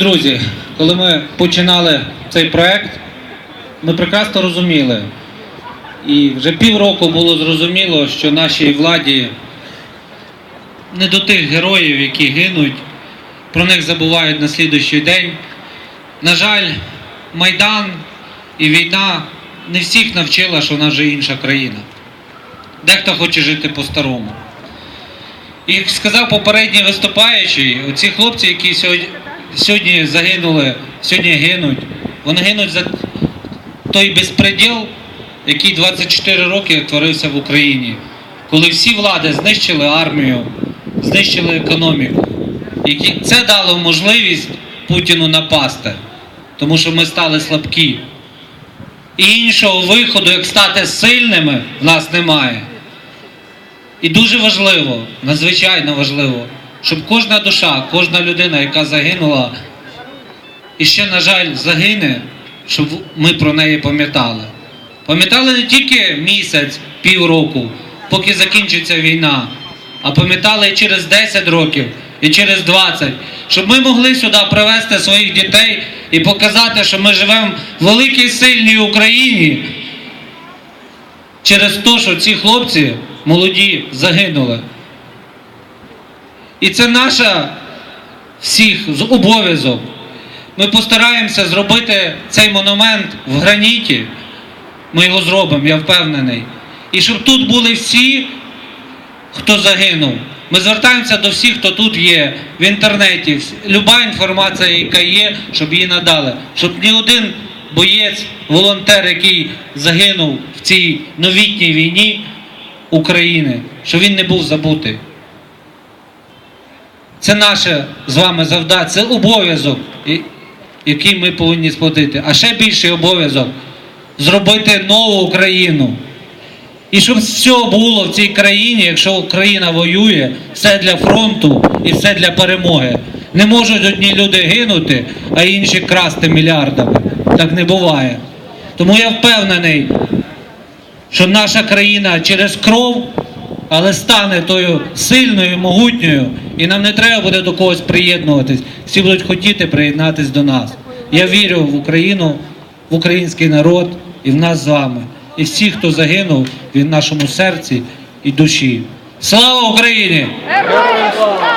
Друзі, коли ми починали цей проект, ми прекрасно розуміли, і вже півроку було зрозуміло, що нашій владі не до тих героїв, які гинуть, про них забувають на слідуючий день. На жаль, Майдан і війна не всіх навчила, що в нас вже інша країна. Дехто хоче жити по-старому. І сказав попередній виступаючий, оці хлопці, які сьогодні, сьогодні загинули, сьогодні гинуть, вони гинуть за той безпреділ, який 24 роки творився в Україні, коли всі влади знищили армію, знищили економіку. Які це дало можливість Путіну напасти, тому що ми стали слабкі. І іншого виходу, як стати сильними, в нас немає. І дуже важливо, надзвичайно важливо, щоб кожна душа, кожна людина, яка загинула, і ще, на жаль, загине, щоб ми про неї пам'ятали. Пам'ятали не тільки місяць, півроку, поки закінчиться війна, а пам'ятали і через 10 років, і через 20, щоб ми могли сюди привезти своїх дітей і показати, що ми живемо в великій сильній Україні, через те, що ці хлопці молоді загинули. І це наша всіх з- обов'язок. Ми постараємося зробити цей монумент в граніті. Ми його зробимо, я впевнений. І щоб тут були всі, хто загинув. Ми звертаємося до всіх, хто тут є в інтернеті. Люба інформація, яка є, щоб її надали. Щоб ні один боєць, волонтер, який загинув в цій новітній війні України, щоб він не був забутий. Це наше з вами завдання, це обов'язок, який ми повинні сплатити. А ще більший обов'язок зробити нову Україну. І щоб все було в цій країні, якщо Україна воює, все для фронту і все для перемоги. Не можуть одні люди гинути, а інші красти мільярдами. Так не буває. Тому я впевнений, що наша країна через кров, але стане тою сильною, могутньою, і нам не треба буде до когось приєднуватись. Всі будуть хотіти приєднатись до нас. Я вірю в Україну, в український народ і в нас з вами. І всі, хто загинув, в нашому серці і душі. Слава Україні! Героям слава!